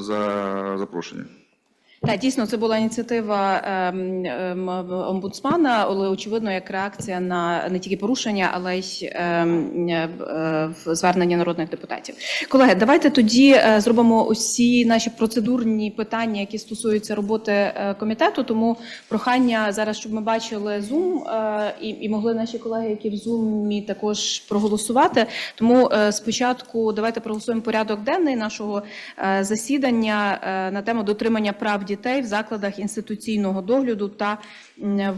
за запрошення. Так, дійсно, це була ініціатива ем, ем, омбудсмана, але очевидно, як реакція на не тільки порушення, але й ем, е, звернення народних депутатів. Колеги, давайте тоді е, зробимо усі наші процедурні питання, які стосуються роботи е, комітету. Тому прохання зараз, щоб ми бачили Zoom е, і, і могли наші колеги, які в Zoom також проголосувати. Тому е, спочатку давайте проголосуємо порядок денний нашого е, засідання е, на тему дотримання прав дітей в закладах інституційного догляду та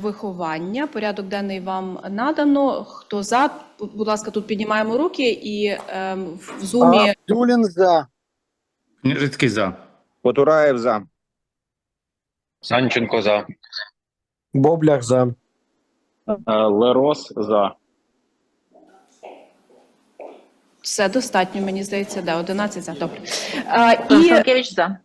виховання. Порядок денний вам надано. Хто за, будь ласка, тут піднімаємо руки і е, в зумі. Абдулін за. Княжицький за. Потураєв за. Санченко за. Боблях за. Лерос за. Все достатньо, мені здається, да, 11 за. Добре. А, і Констанкевич за.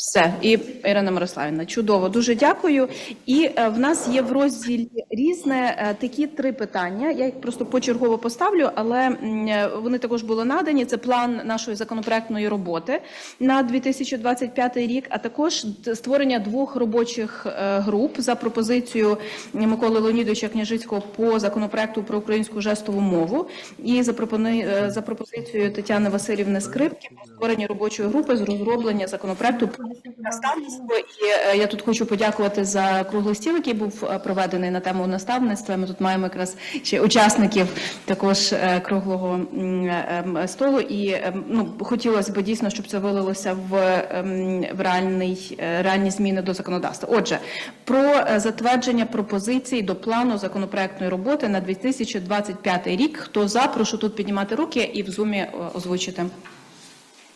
Все, і Ірина Мирославівна, чудово, дуже дякую. І е, в нас є в розділі різне е, такі три питання. Я їх просто почергово поставлю, але е, вони також були надані. Це план нашої законопроектної роботи на 2025 рік, а також створення двох робочих е, груп за пропозицією Миколи Леонідовича Княжицького по законопроекту про українську жестову мову і за пропони- е, за пропозицією Тетяни Васильівни Скрипки по створенні робочої групи з розроблення законопроекту про наставництво. І е, я тут хочу подякувати за круглий стіл, який був е, проведений на тему наставництва. Ми тут маємо якраз ще учасників також е, круглого ем, столу. І ем, ну хотілося б дійсно, щоб це вилилося в, ем, в реальний реальні зміни до законодавства. Отже, про затвердження пропозицій до плану законопроектної роботи на 2025 рік. Хто за, прошу тут піднімати руки і в зумі озвучити.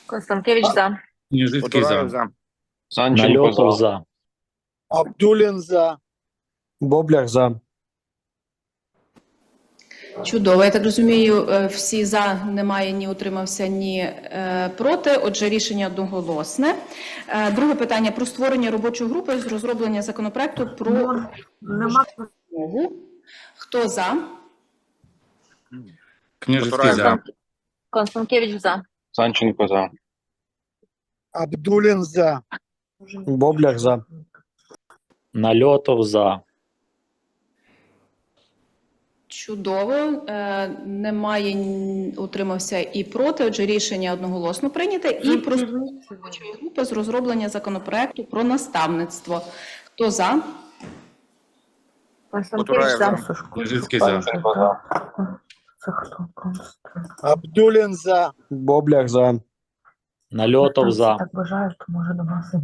Констанкевич за. Княжицький за. Санченко Нальотов за. за. Абдулін за. Боблях за. Чудово. Я так розумію, е, всі за немає ні утримався, ні е, проти. Отже, рішення одноголосне. Е, Друге питання про створення робочої групи з розроблення законопроекту про Нема. мову. Хто за? Княжицький за. Констанкевич за. Санченко за. Абдулін за. Боблях за. Нальотов за. Чудово. Е, Немає н- утримався і проти. Отже, рішення одноголосно прийняте. І про робочої групи з розроблення законопроекту про наставництво. Хто за? Констанкевич за. Княжицький за. За. Абдулін за. Боблях за. Нальотов за. Так бажаю, то може до вас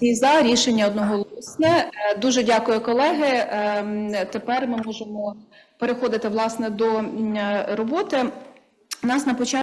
і І за рішення одноголосне. Е, Дуже дякую, колеги. Ем, Тепер ми можемо переходити власне до роботи. Нас на початку.